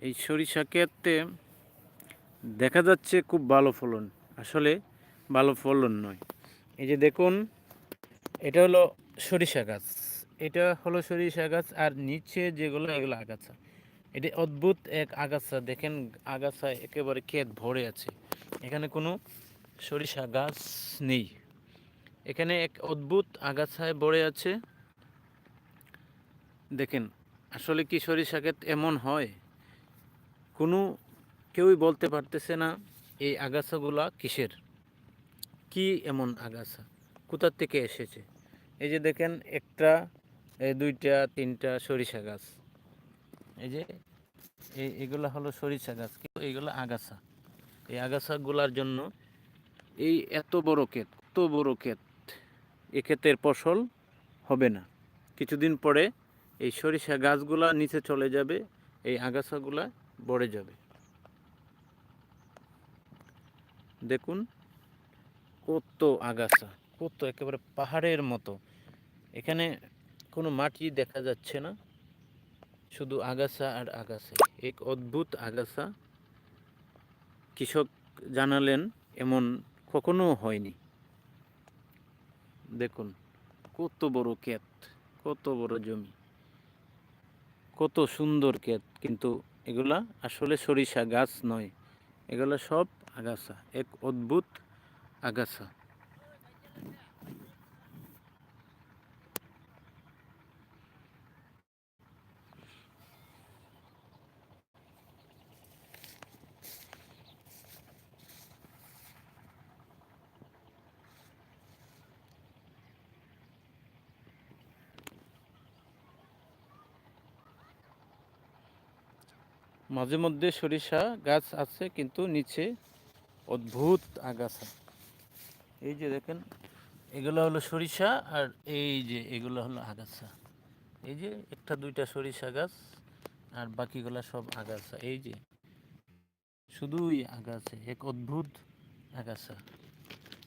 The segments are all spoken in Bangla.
এই সরিষা ক্ষেতে দেখা যাচ্ছে খুব ভালো ফলন। আসলে ভালো ফলন নয়। এই যে দেখুন, এটা হলো সরিষা গাছ। এটা হলো সরিষা গাছ আর নিচে যেগুলো, এগুলো আগাছা। এটা অদ্ভুত এক আগাছা। দেখেন, আগাছা একেবারে ক্ষেত ভরে আছে। এখানে কোনো সরিষা গাছ নেই। এখানে এক অদ্ভুত আগাছায় ভরে আছে। দেখেন, আসলে কি সরিষা ক্ষেত এমন হয়? কোনো কেউই বলতে পারতেছে না, এই আগাছাগুলা কিসের? কি এমন আগাছা? কোথার থেকে এসেছে? এই যে দেখেন, একটা, এই দুইটা, তিনটা সরিষা গাছ। এই যে, এই, এগুলা হলো সরিষা গাছ, কিন্তু এইগুলো আগাছা। এই আগাছাগুলার জন্য এই এত বড় ক্ষেত এত বড় ক্ষেত, এ ক্ষেতের ফসল হবে না। কিছুদিন পরে এই সরিষা গাছগুলা নিচে চলে যাবে, এই আগাছাগুলা বড়ে যাবে। দেখুন, কত আগাছা, কত একেবারে পাহাড়ের মতো। এখানে কোনো মাটি দেখা যাচ্ছে না, শুধু আগাছা আর আগাছা। এক অদ্ভুত আগাছা। কৃষক জানালেন, এমন কখনো হয়নি। দেখুন, কত বড় ক্ষেত, কত বড় জমি, কত সুন্দর ক্ষেত, কিন্তু এগুলা আসলে সরিষা গাছ নয়। এগুলা সব আগাছা এক অদ্ভুত আগাছা। মাঝে মধ্যে সরিষা গাছ আছে, কিন্তু নিচে অদ্ভুত আগাছা। এই যে দেখেন, এগুলো হলো সরিষা আর এই যে এগুলো হলো আগাছা। এই যে একটা দুইটা সরিষা গাছ আর বাকিগুলা সব আগাছা। এই যে শুধুই আগাছা, এক অদ্ভুত আগাছা।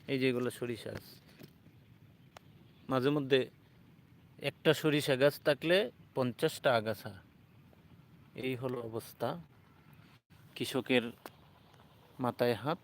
এই যে এগুলো সরিষা গাছ। মাঝে মধ্যে একটা সরিষা গাছ থাকলে পঞ্চাশটা আগাছা। এই হলো অবস্থা। কৃষকের মাথায় হাত।